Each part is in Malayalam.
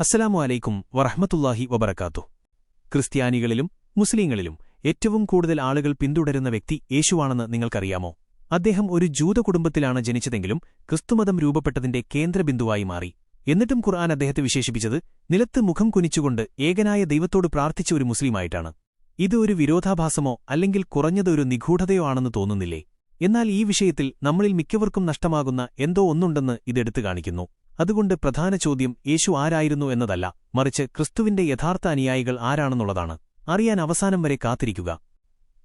അസ്സലാമു അലൈക്കും വറഹ്മത്തുള്ളാഹി വബറക്കാത്തു ക്രിസ്ത്യാനികളിലും മുസ്ലിങ്ങളിലും ഏറ്റവും കൂടുതൽ ആളുകൾ പിന്തുടരുന്ന വ്യക്തി യേശുവാണെന്ന് നിങ്ങൾക്കറിയാമോ? അദ്ദേഹം ഒരു ജൂത കുടുംബത്തിലാണ് ജനിച്ചതെങ്കിലും ക്രിസ്തുമതം രൂപപ്പെട്ടതിന്റെ കേന്ദ്രബിന്ദുവായി മാറി. എന്നിട്ടും ഖുർആൻ അദ്ദേഹത്തെ വിശേഷിപ്പിച്ചത് നിലത്ത് മുഖം കുനിച്ചുകൊണ്ട് ഏകനായ ദൈവത്തോട് പ്രാർത്ഥിച്ച ഒരു മുസ്ലിമായിട്ടാണ്. ഇത് ഒരു വിരോധാഭാസമോ അല്ലെങ്കിൽ കുറഞ്ഞതൊരു നിഗൂഢതയോ ആണെന്ന് തോന്നുന്നില്ലേ? എന്നാൽ ഈ വിഷയത്തിൽ നമ്മളിൽ മിക്കവർക്കും നഷ്ടമാകുന്ന എന്തോ ഒന്നുണ്ടെന്ന് ഇതെടുത്തു കാണിക്കുന്നു. അതുകൊണ്ട് പ്രധാന ചോദ്യം യേശു ആരായിരുന്നു എന്നതല്ല മറിച്ച് ക്രിസ്തുവിന്റെ യഥാർത്ഥ അനുയായികൾ ആരാണെന്നുള്ളതാണ്. അറിയാൻ അവസാനം വരെ കാത്തിരിക്കുക.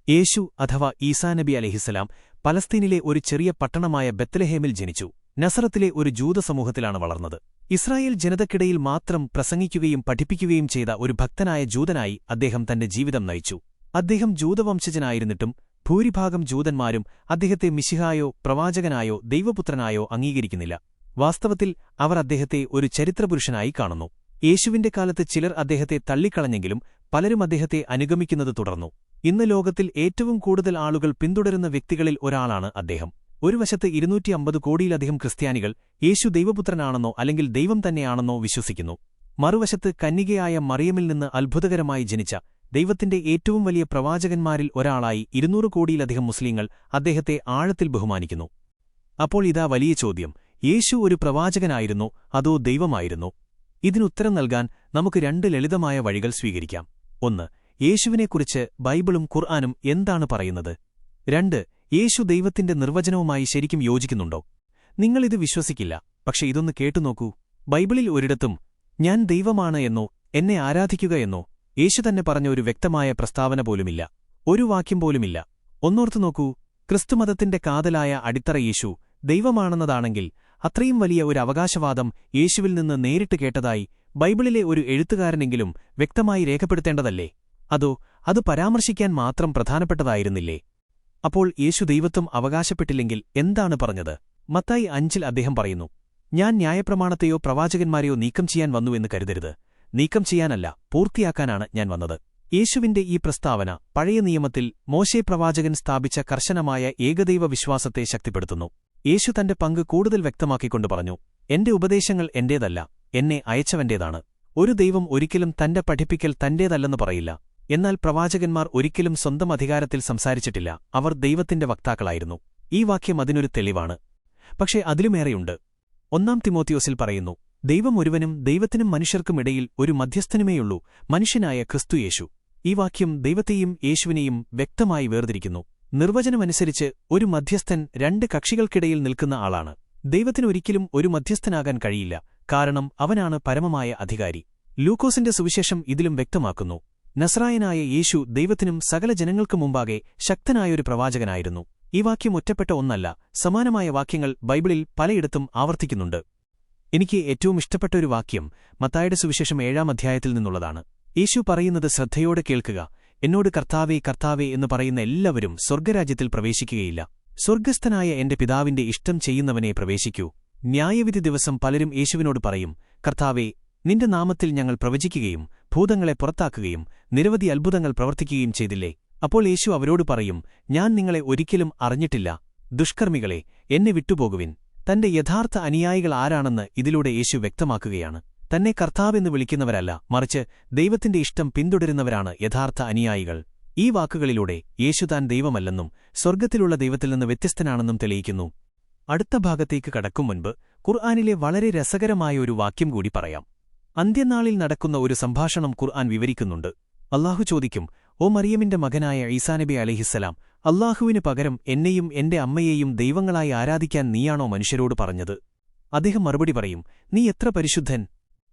യേശു അഥവാ ഈസാ നബി അലഹിസലാം പലസ്തീനിലെ ഒരു ചെറിയ പട്ടണമായ ബെത്തലഹേമിൽ ജനിച്ചു. നസറത്തിലെ ഒരു ജൂത സമൂഹത്തിലാണ് വളർന്നത്. ഇസ്രായേൽ ജനതക്കിടയിൽ മാത്രം പ്രസംഗിക്കുകയും പഠിപ്പിക്കുകയും ചെയ്ത ഒരു ഭക്തനായ ജൂതനായി അദ്ദേഹം തന്റെ ജീവിതം നയിച്ചു. അദ്ദേഹം ജൂതവംശജനായിരുന്നിട്ടും ഭൂരിഭാഗം ജൂതന്മാരും അദ്ദേഹത്തെ മിശിഹായോ പ്രവാചകനായോ ദൈവപുത്രനായോ അംഗീകരിക്കുന്നില്ല. വാസ്തവത്തിൽ അവർ അദ്ദേഹത്തെ ഒരു ചരിത്രപുരുഷനായി കാണുന്നു. യേശുവിന്റെ കാലത്ത് ചിലർ അദ്ദേഹത്തെ തള്ളിക്കളഞ്ഞെങ്കിലും പലരും അദ്ദേഹത്തെ അനുഗമിക്കുന്നത് തുടർന്നു. ഇന്ന് ലോകത്തിൽ ഏറ്റവും കൂടുതൽ ആളുകൾ പിന്തുടരുന്ന വ്യക്തികളിൽ ഒരാളാണ് അദ്ദേഹം. ഒരു വശത്ത് ഇരുന്നൂറ്റി അമ്പത് കോടിയിലധികം ക്രിസ്ത്യാനികൾ യേശു ദൈവപുത്രനാണെന്നോ അല്ലെങ്കിൽ ദൈവം തന്നെയാണെന്നോ വിശ്വസിക്കുന്നു. മറുവശത്ത് കന്യകയായ മറിയമിൽ നിന്ന് അത്ഭുതകരമായി ജനിച്ച ദൈവത്തിന്റെ ഏറ്റവും വലിയ പ്രവാചകന്മാരിൽ ഒരാളായി ഇരുന്നൂറ് കോടിയിലധികം മുസ്ലിങ്ങൾ അദ്ദേഹത്തെ ആഴത്തിൽ ബഹുമാനിക്കുന്നു. അപ്പോൾ ഇതാ വലിയ ചോദ്യം. യേശു ഒരു പ്രവാചകനായിരുന്നോ അതോ ദൈവമായിരുന്നോ? ഇതിനുത്തരം നൽകാൻ നമുക്ക് രണ്ട് ലളിതമായ വഴികൾ സ്വീകരിക്കാം. ഒന്ന് യേശുവിനെക്കുറിച്ച് ബൈബിളും ഖുർആാനും എന്താണ് പറയുന്നത്? രണ്ട് യേശു ദൈവത്തിന്റെ നിർവചനവുമായി ശരിക്കും യോജിക്കുന്നുണ്ടോ? നിങ്ങളിത് വിശ്വസിക്കില്ല പക്ഷെ ഇതൊന്ന് കേട്ടുനോക്കൂ ബൈബിളിൽ ഒരിടത്തും ഞാൻ ദൈവമാണ് എന്നോ എന്നെ ആരാധിക്കുക എന്നോ യേശു തന്നെ പറഞ്ഞ ഒരു വ്യക്തമായ പ്രസ്താവന പോലുമില്ല ഒരു വാക്യം പോലുമില്ല. ഒന്നോർത്തു നോക്കൂ ക്രിസ്തുമതത്തിന്റെ കാതലായ അടിത്തറ യേശു ദൈവമാണെന്നതാണെങ്കിൽ അത്രയും വലിയ ഒരു അവകാശവാദം യേശുവിൽ നിന്ന് നേരിട്ട് കേട്ടതായി ബൈബിളിലെ ഒരു എഴുത്തുകാരനെങ്കിലും വ്യക്തമായി രേഖപ്പെടുത്തേണ്ടതല്ലേ? അതോ അത് പരാമർശിക്കാൻ മാത്രം പ്രധാനപ്പെട്ടതായിരുന്നില്ലേ? അപ്പോൾ യേശു ദൈവത്വം അവകാശപ്പെട്ടില്ലെങ്കിൽ എന്താണ് പറഞ്ഞത്? മത്തായി അഞ്ചിൽ അദ്ദേഹം പറയുന്നു ഞാൻ ന്യായപ്രമാണത്തെയോ പ്രവാചകന്മാരെയോ നീക്കം ചെയ്യാൻ വന്നുവെന്ന് കരുതരുത്. നീക്കം ചെയ്യാനല്ല പൂർത്തിയാക്കാനാണ് ഞാൻ വന്നത്. യേശുവിന്റെ ഈ പ്രസ്താവന പഴയ നിയമത്തിൽ മോശെ പ്രവാചകൻ സ്ഥാപിച്ച കർശനമായ ഏകദൈവ വിശ്വാസത്തെ ശക്തിപ്പെടുത്തുന്നു. യേശു തന്റെ പങ്ക് കൂടുതൽ വ്യക്തമാക്കിക്കൊണ്ട് പറഞ്ഞു എന്റെ ഉപദേശങ്ങൾ എന്റേതല്ല എന്നെ അയച്ചവന്റേതാണ്. ഒരു ദൈവം ഒരിക്കലും തന്റെ പഠിപ്പിക്കൽ തന്റേതല്ലെന്ന് പറയില്ല. എന്നാൽ പ്രവാചകന്മാർ ഒരിക്കലും സ്വന്തം അധികാരത്തിൽ സംസാരിച്ചിട്ടില്ല അവർ ദൈവത്തിന്റെ വക്താക്കളായിരുന്നു. ഈ വാക്യം അതിനൊരു തെളിവാണ്. പക്ഷേ അതിലുമേറെയുണ്ട്. ഒന്നാം തിമോത്തിയോസിൽ പറയുന്നു ദൈവം ഒരുവനും ദൈവത്തിനും മനുഷ്യർക്കുമിടയിൽ ഒരു മധ്യസ്ഥനുമേയുള്ളൂ മനുഷ്യനായ ക്രിസ്തുയേശു ഈ വാക്യം ദൈവത്തെയും യേശുവിനെയും വ്യക്തമായി വേർതിരിക്കുന്നു. നിർവചനമനുസരിച്ച് ഒരു മധ്യസ്ഥൻ രണ്ട് കക്ഷികൾക്കിടയിൽ നിൽക്കുന്ന ആളാണ്. ദൈവത്തിനൊരിക്കലും ഒരു മധ്യസ്ഥനാകാൻ കഴിയില്ല കാരണം അവനാണ് പരമമായ അധികാരി. ലൂക്കോസിന്റെ സുവിശേഷം ഇതിലും വ്യക്തമാക്കുന്നു. നസ്രായനായ യേശു ദൈവത്തിനും സകല ജനങ്ങൾക്കു മുമ്പാകെ ശക്തനായൊരു പ്രവാചകനായിരുന്നു. ഈ വാക്യം ഒറ്റപ്പെട്ട ഒന്നല്ല സമാനമായ വാക്യങ്ങൾ ബൈബിളിൽ പലയിടത്തും ആവർത്തിക്കുന്നുണ്ട്. എനിക്ക് ഏറ്റവും ഇഷ്ടപ്പെട്ട ഒരു വാക്യം മത്തായുടെ സുവിശേഷം ഏഴാം അധ്യായത്തിൽ നിന്നുള്ളതാണ്. യേശു പറയുന്നത് ശ്രദ്ധയോടെ കേൾക്കുക എന്നോട് കർത്താവേ കർത്താവേ എന്ന് പറയുന്ന എല്ലാവരും സ്വർഗരാജ്യത്തിൽ പ്രവേശിക്കുകയില്ല. സ്വർഗസ്ഥനായ എന്റെ പിതാവിന്റെ ഇഷ്ടം ചെയ്യുന്നവനെ പ്രവേശിക്കൂ. ന്യായവിധി ദിവസം പലരും യേശുവിനോട് പറയും കർത്താവേ നിന്റെ നാമത്തിൽ ഞങ്ങൾ പ്രവചിക്കുകയും ഭൂതങ്ങളെ പുറത്താക്കുകയും നിരവധി അത്ഭുതങ്ങൾ പ്രവർത്തിക്കുകയും ചെയ്തില്ലേ? അപ്പോൾ യേശു അവരോട് പറയും ഞാൻ നിങ്ങളെ ഒരിക്കലും അറിഞ്ഞിട്ടില്ല. ദുഷ്കർമ്മികളെ എന്നെ വിട്ടുപോകുവിൻ. തന്റെ യഥാർത്ഥ അനുയായികൾ ആരാണെന്ന് ഇതിലൂടെ യേശു വ്യക്തമാക്കുകയാണ്. തന്നെ കർത്താവെന്ന് വിളിക്കുന്നവരല്ല മറിച്ച് ദൈവത്തിന്റെ ഇഷ്ടം പിന്തുടരുന്നവരാണ് യഥാർത്ഥ അനുയായികൾ. ഈ വാക്കുകളിലൂടെ യേശു താൻ ദൈവമല്ലെന്നും സ്വർഗത്തിലുള്ള ദൈവത്തിൽ നിന്ന് വ്യത്യസ്തനാണെന്നും തെളിയിക്കുന്നു. അടുത്ത ഭാഗത്തേക്ക് കടക്കും മുൻപ് ഖുർആാനിലെ വളരെ രസകരമായ ഒരു വാക്യം കൂടി പറയാം. അന്ത്യനാളിൽ നടക്കുന്ന ഒരു സംഭാഷണം ഖുർആൻ വിവരിക്കുന്നുണ്ട്. അള്ളാഹു ചോദിക്കും ഓ മറിയമിന്റെ മകനായ ഈസാനബി അലഹിസ്സലാം അള്ളാഹുവിനു പകരം എന്നെയും എന്റെ അമ്മയെയും ദൈവങ്ങളായി ആരാധിക്കാൻ നീയാണോ മനുഷ്യരോട് പറഞ്ഞത്? അദ്ദേഹം മറുപടി പറയും നീ എത്ര പരിശുദ്ധൻ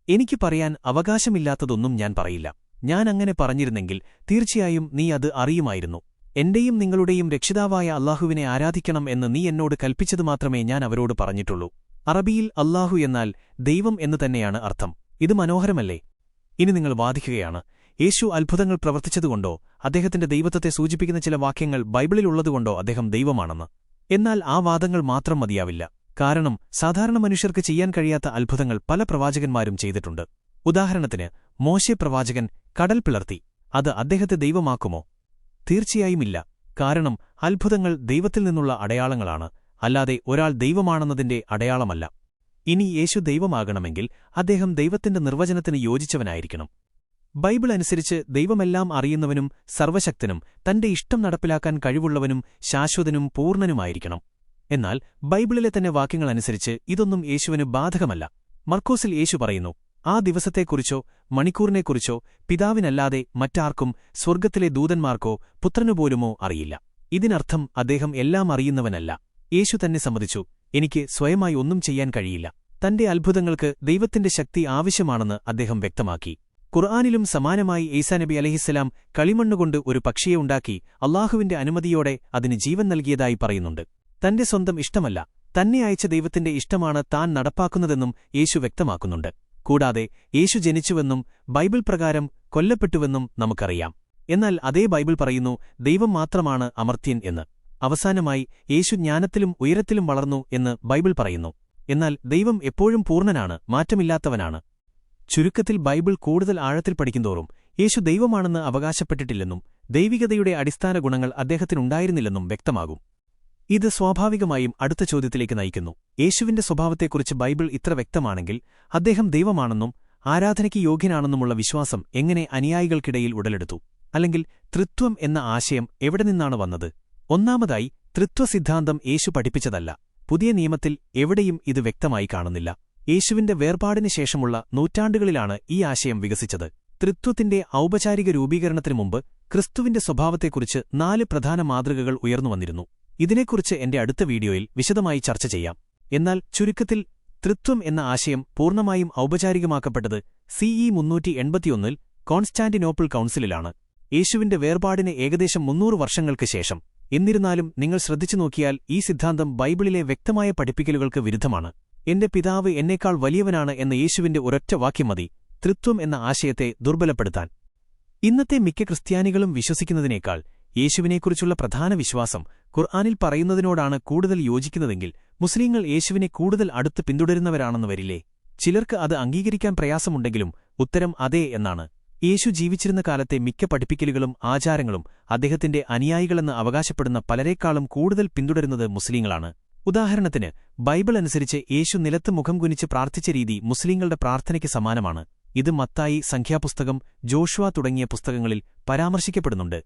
എനിക്ക് പറയാൻ അവകാശമില്ലാത്തതൊന്നും ഞാൻ പറയില്ല. ഞാൻ അങ്ങനെ പറഞ്ഞിരുന്നെങ്കിൽ തീർച്ചയായും നീ അത് അറിയുമായിരുന്നു. എന്റെയും നിങ്ങളുടെയും രക്ഷിതാവായ അള്ളാഹുവിനെ ആരാധിക്കണം എന്ന് നീ എന്നോട് കൽപ്പിച്ചതു മാത്രമേ ഞാൻ അവരോട് പറഞ്ഞിട്ടുള്ളൂ. അറബിയിൽ അല്ലാഹു എന്നാൽ ദൈവം എന്നു തന്നെയാണ് അർത്ഥം. ഇത് മനോഹരമല്ലേ? ഇനി നിങ്ങൾ വാദിക്കുകയാണ്. യേശു അത്ഭുതങ്ങൾ പ്രവർത്തിച്ചതുകൊണ്ടോ അദ്ദേഹത്തിന്റെ ദൈവത്വത്തെ സൂചിപ്പിക്കുന്ന ചില വാക്യങ്ങൾ ബൈബിളിലുള്ളതുകൊണ്ടോ അദ്ദേഹം ദൈവമാണെന്ന്. എന്നാൽ ആ വാദങ്ങൾ മാത്രം മതിയാവില്ല. കാരണം സാധാരണ മനുഷ്യർക്ക് ചെയ്യാൻ കഴിയാത്ത അത്ഭുതങ്ങൾ പല പ്രവാചകന്മാരും ചെയ്തിട്ടുണ്ട്. ഉദാഹരണത്തിന് മോശെ പ്രവാചകൻ കടൽ പിളർത്തി. അത് അദ്ദേഹത്തെ ദൈവമാക്കുമോ? തീർച്ചയായുമില്ല. കാരണം അത്ഭുതങ്ങൾ ദൈവത്തിൽ നിന്നുള്ള അടയാളങ്ങളാണ്. അല്ലാതെ ഒരാൾ ദൈവമാണെന്നതിന്റെ അടയാളമല്ല. ഇനി യേശു ദൈവമാകണമെങ്കിൽ അദ്ദേഹം ദൈവത്തിന്റെ നിർവചനത്തിന് യോജിച്ചവനായിരിക്കണം. ബൈബിൾ അനുസരിച്ച് ദൈവമെല്ലാം അറിയുന്നവനും സർവശക്തനും തന്റെ ഇഷ്ടം നടപ്പിലാക്കാൻ കഴിവുള്ളവനും ശാശ്വതനും പൂർണനുമായിരിക്കണം. എന്നാൽ ബൈബിളിലെ തന്നെ വാക്യങ്ങളനുസരിച്ച് ഇതൊന്നും യേശുവിന് ബാധകമല്ല. മർക്കോസിൽ യേശു പറയുന്നു ആ ദിവസത്തെക്കുറിച്ചോ മണിക്കൂറിനെക്കുറിച്ചോ പിതാവിനല്ലാതെ മറ്റാർക്കും സ്വർഗത്തിലെ ദൂതന്മാർക്കോ പുത്രനുപോലുമോ അറിയില്ല. ഇതിനർത്ഥം അദ്ദേഹം എല്ലാം അറിയുന്നവനല്ല. യേശു തന്നെ സമ്മതിച്ചു എനിക്ക് സ്വയമായി ഒന്നും ചെയ്യാൻ കഴിയില്ല. തന്റെ അത്ഭുതങ്ങൾക്ക് ദൈവത്തിന്റെ ശക്തി ആവശ്യമാണെന്ന് അദ്ദേഹം വ്യക്തമാക്കി. ഖുർആാനിലും സമാനമായി ഈസാനബി അലഹിസ്സലാം കളിമണ്ണുകൊണ്ട് ഒരു പക്ഷിയെ ഉണ്ടാക്കി അള്ളാഹുവിന്റെ അനുമതിയോടെ അതിന് ജീവൻ നൽകിയതായി പറയുന്നുണ്ട്. തന്റെ സ്വന്തം ഇഷ്ടമല്ല. തന്നെ അയച്ച ദൈവത്തിന്റെ ഇഷ്ടമാണ് താൻ നടപ്പാക്കുന്നതെന്നും യേശു വ്യക്തമാക്കുന്നുണ്ട്. കൂടാതെ യേശു ജനിച്ചുവെന്നും ബൈബിൾ പ്രകാരം കൊല്ലപ്പെട്ടുവെന്നും നമുക്കറിയാം. എന്നാൽ അതേ ബൈബിൾ പറയുന്നു ദൈവം മാത്രമാണ് അമർത്യൻ എന്ന്. അവസാനമായി യേശു ജ്ഞാനത്തിലും ഉയരത്തിലും വളർന്നു എന്ന് ബൈബിൾ പറയുന്നു. എന്നാൽ ദൈവം എപ്പോഴും പൂർണനാണ് മാറ്റമില്ലാത്തവനാണ്. ചുരുക്കത്തിൽ ബൈബിൾ കൂടുതൽ ആഴത്തിൽ പഠിക്കുന്തോറും യേശു ദൈവമാണെന്ന് അവകാശപ്പെട്ടിട്ടില്ലെന്നും ദൈവികതയുടെ അടിസ്ഥാന ഗുണങ്ങൾ അദ്ദേഹത്തിനുണ്ടായിരുന്നില്ലെന്നും വ്യക്തമാകും. ഇത് സ്വാഭാവികമായും അടുത്ത ചോദ്യത്തിലേക്ക് നയിക്കുന്നു. യേശുവിന്റെ സ്വഭാവത്തെക്കുറിച്ച് ബൈബിൾ ഇത്ര വ്യക്തമാണെങ്കിൽ അദ്ദേഹം ദൈവമാണെന്നും ആരാധനയ്ക്ക് യോഗ്യനാണെന്നുമുള്ള വിശ്വാസം എങ്ങനെ അനുയായികൾക്കിടയിൽ ഉടലെടുത്തു? അല്ലെങ്കിൽ തൃത്വം എന്ന ആശയം എവിടെ നിന്നാണ് വന്നത്? ഒന്നാമതായി തൃത്വസിദ്ധാന്തം യേശു പഠിപ്പിച്ചതല്ല. പുതിയ നിയമത്തിൽ എവിടെയും ഇത് വ്യക്തമായി കാണുന്നില്ല. യേശുവിന്റെ വേർപാടിനു ശേഷമുള്ള നൂറ്റാണ്ടുകളിലാണ് ഈ ആശയം വികസിച്ചത്. തൃത്വത്തിന്റെ ഔപചാരിക രൂപീകരണത്തിനു മുമ്പ് ക്രിസ്തുവിന്റെ സ്വഭാവത്തെക്കുറിച്ച് നാല് പ്രധാന മാതൃകകൾ ഉയർന്നുവന്നിരുന്നു. ഇതിനെക്കുറിച്ച് എന്റെ അടുത്ത വീഡിയോയിൽ വിശദമായി ചർച്ച ചെയ്യാം. എന്നാൽ ചുരുക്കത്തിൽ തൃത്വം എന്ന ആശയം പൂർണമായും ഔപചാരികമാക്കപ്പെട്ടത് സിഇ മുന്നൂറ്റി എൺപത്തിയൊന്നിൽ കോൺസ്റ്റാന്റിനോപ്പിൾ കൗൺസിലിലാണ്. യേശുവിന്റെ വേർപാടിന് ഏകദേശം മുന്നൂറ് വർഷങ്ങൾക്ക് ശേഷം. എന്നിരുന്നാലും നിങ്ങൾ ശ്രദ്ധിച്ചു നോക്കിയാൽ ഈ സിദ്ധാന്തം ബൈബിളിലെ വ്യക്തമായ പഠിപ്പിക്കലുകൾക്ക് വിരുദ്ധമാണ്. എന്റെ പിതാവ് എന്നേക്കാൾ വലിയവനാണ് എന്ന യേശുവിന്റെ ഒരൊറ്റ വാക്യം മതി തൃത്വം എന്ന ആശയത്തെ ദുർബലപ്പെടുത്താൻ. ഇന്നത്തെ മിക്ക ക്രിസ്ത്യാനികളും വിശ്വസിക്കുന്നതിനേക്കാൾ യേശുവിനെക്കുറിച്ചുള്ള പ്രധാന വിശ്വാസം ഖുർആാനിൽ പറയുന്നതിനോടാണ് കൂടുതൽ യോജിക്കുന്നതെങ്കിൽ മുസ്ലിങ്ങൾ യേശുവിനെ കൂടുതൽ അടുത്ത് പിന്തുടരുന്നവരാണെന്ന് വരില്ലേ? ചിലർക്ക് അത് അംഗീകരിക്കാൻ പ്രയാസമുണ്ടെങ്കിലും ഉത്തരം അതേ എന്നാണ്. യേശു ജീവിച്ചിരുന്ന കാലത്തെ മിക്ക പഠിപ്പിക്കലുകളും ആചാരങ്ങളും അദ്ദേഹത്തിന്റെ അനുയായികളെന്ന് അവകാശപ്പെടുന്ന പലരെക്കാളും കൂടുതൽ പിന്തുടരുന്നത് മുസ്ലിങ്ങളാണ്. ഉദാഹരണത്തിന് ബൈബിൾ അനുസരിച്ച് യേശു നിലത്ത് മുഖം കുനിച്ച് പ്രാർത്ഥിച്ച രീതി മുസ്ലിങ്ങളുടെ പ്രാർത്ഥനയ്ക്ക് സമാനമാണ്. ഇത് മത്തായി സംഖ്യാപുസ്തകം ജോഷുവ തുടങ്ങിയ പുസ്തകങ്ങളിൽ പരാമർശിക്കപ്പെടുന്നുണ്ട്.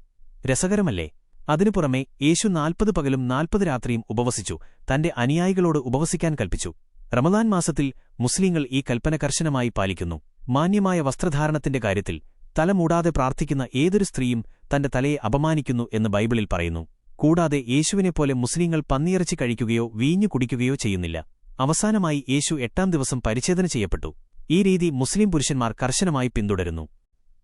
രസകരമല്ലേ? അതിനു പുറമെ യേശു നാൽപ്പത് പകലും നാൽപ്പത് രാത്രിയും ഉപവസിച്ചു തന്റെ അനുയായികളോട് ഉപവസിക്കാൻ കൽപ്പിച്ചു. റമദാൻ മാസത്തിൽ മുസ്ലിങ്ങൾ ഈ കൽപ്പന കർശനമായി പാലിക്കുന്നു. മാന്യമായ വസ്ത്രധാരണത്തിന്റെ കാര്യത്തിൽ തല മൂടാതെ പ്രാർത്ഥിക്കുന്ന ഏതൊരു സ്ത്രീയും തന്റെ തലയെ അപമാനിക്കുന്നു എന്ന് ബൈബിളിൽ പറയുന്നു. കൂടാതെ യേശുവിനെപ്പോലെ മുസ്ലിങ്ങൾ പന്നിയിറച്ചി കഴിക്കുകയോ വീഞ്ഞു കുടിക്കുകയോ ചെയ്യുന്നില്ല. അവസാനമായി യേശു എട്ടാം ദിവസം പരിച്ഛേദന ചെയ്യപ്പെട്ടു. ഈ രീതി മുസ്ലിം പുരുഷന്മാർ കർശനമായി പിന്തുടരുന്നു.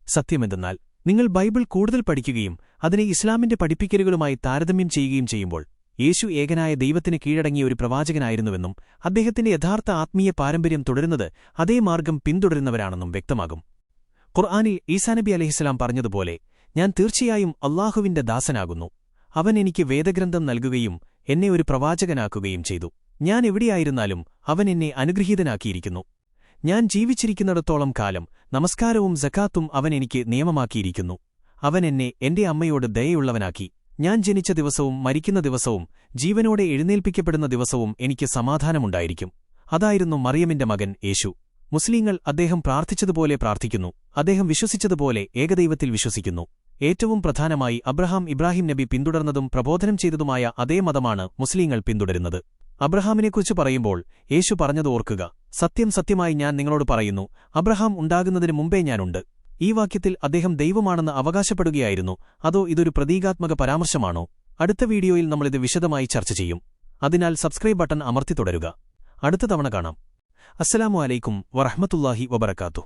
സത്യമെന്തെന്നാൽ നിങ്ങൾ ബൈബിൾ കൂടുതൽ പഠിക്കുകയും അതിനെ ഇസ്ലാമിന്റെ പഠിപ്പിക്കലുകളുമായി താരതമ്യം ചെയ്യുകയും ചെയ്യുമ്പോൾ യേശു ഏകനായ ദൈവത്തിന് കീഴടങ്ങിയ ഒരു പ്രവാചകനായിരുന്നുവെന്നും അദ്ദേഹത്തിന്റെ യഥാർത്ഥ ആത്മീയ പാരമ്പര്യം തുടരുന്നത് അതേ മാർഗം പിന്തുടരുന്നവരാണെന്നും വ്യക്തമാകും. ഖുർആാനിൽ ഈസാനബി അലഹിസ്ലാം പറഞ്ഞതുപോലെ ഞാൻ തീർച്ചയായും അള്ളാഹുവിന്റെ ദാസനാകുന്നു. അവൻ എനിക്ക് വേദഗ്രന്ഥം നൽകുകയും എന്നെ ഒരു പ്രവാചകനാക്കുകയും ചെയ്തു. ഞാൻ എവിടെയായിരുന്നാലും അവൻ എന്നെ അനുഗ്രഹീതനാക്കിയിരിക്കുന്നു. ഞാൻ ജീവിച്ചിരിക്കുന്നിടത്തോളം കാലം നമസ്കാരവും ജക്കാത്തും അവൻ എനിക്ക് നിയമമാക്കിയിരിക്കുന്നു. അവൻ എന്നെ എന്റെ അമ്മയോട് ദയയുള്ളവനാക്കി. ഞാൻ ജനിച്ച ദിവസവും മരിക്കുന്ന ദിവസവും ജീവനോടെ എഴുന്നേൽപ്പിക്കപ്പെടുന്ന ദിവസവും എനിക്ക് സമാധാനമുണ്ടായിരിക്കും. അതായിരുന്നു മറിയമിന്റെ മകൻ യേശു. മുസ്ലിങ്ങൾ അദ്ദേഹം പ്രാർത്ഥിച്ചതുപോലെ പ്രാർത്ഥിക്കുന്നു. അദ്ദേഹം വിശ്വസിച്ചതുപോലെ ഏകദൈവത്തിൽ വിശ്വസിക്കുന്നു. ഏറ്റവും പ്രധാനമായി അബ്രഹാം ഇബ്രാഹിം നബി പിന്തുടർന്നതും പ്രബോധനം ചെയ്തതുമായ അതേ മതമാണ് മുസ്ലിങ്ങൾ പിന്തുടരുന്നത്. അബ്രഹാമിനെക്കുറിച്ച് പറയുമ്പോൾ യേശു പറഞ്ഞത് ഓർക്കുക. സത്യം സത്യമായി ഞാൻ നിങ്ങളോട് പറയുന്നു. അബ്രഹാം ഉണ്ടാകുന്നതിന് മുമ്പേ ഞാനുണ്ട്. ഈ വാക്യത്തിൽ അദ്ദേഹം ദൈവമാണെന്ന് അവകാശപ്പെടുകയായിരുന്നു. അതോ ഇതൊരു പ്രതീകാത്മക പരാമർശമാണോ? അടുത്ത വീഡിയോയിൽ നമ്മളിത് വിശദമായി ചർച്ച ചെയ്യും. അതിനാൽ സബ്സ്ക്രൈബ് ബട്ടൺ അമർത്തി തുടരുക. അടുത്ത തവണ കാണാം. അസ്സലാമു അലൈക്കും വറഹ്മത്തുള്ളാഹി വബർക്കാത്തു